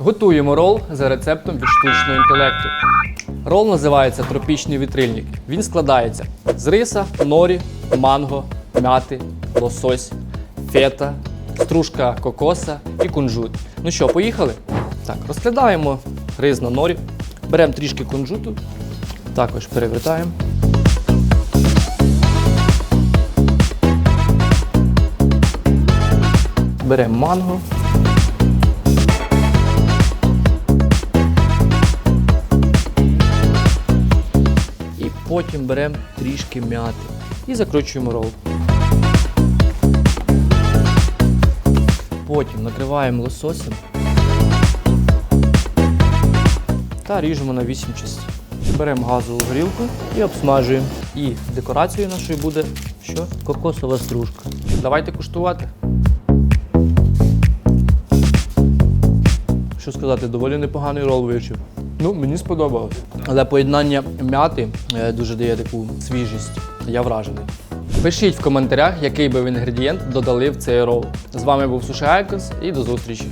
Готуємо рол за рецептом від штучного інтелекту. Рол називається тропічний вітрильник. Він складається з риса, норі, манго, мяти, лосось, фета, стружка кокоса і кунжут. Ну що, поїхали? Так, розкладаємо рис на норі, беремо трішки кунжуту, також перевертаємо. Беремо манго. І потім беремо трішки м'яти і закручуємо рол. Потім накриваємо лососем та ріжемо на 8 частин. Беремо газову горілку і обсмажуємо. І декорацією нашою буде що? Кокосова стружка. Давайте куштувати. Що сказати, доволі непоганий рол вийшов. Ну, мені сподобалось. Але поєднання м'яти е, дуже дає таку свіжість. Я вражений. Пишіть в коментарях, який би ви інгредієнт додали в цей рол. З вами був Суші Айкос і до зустрічі.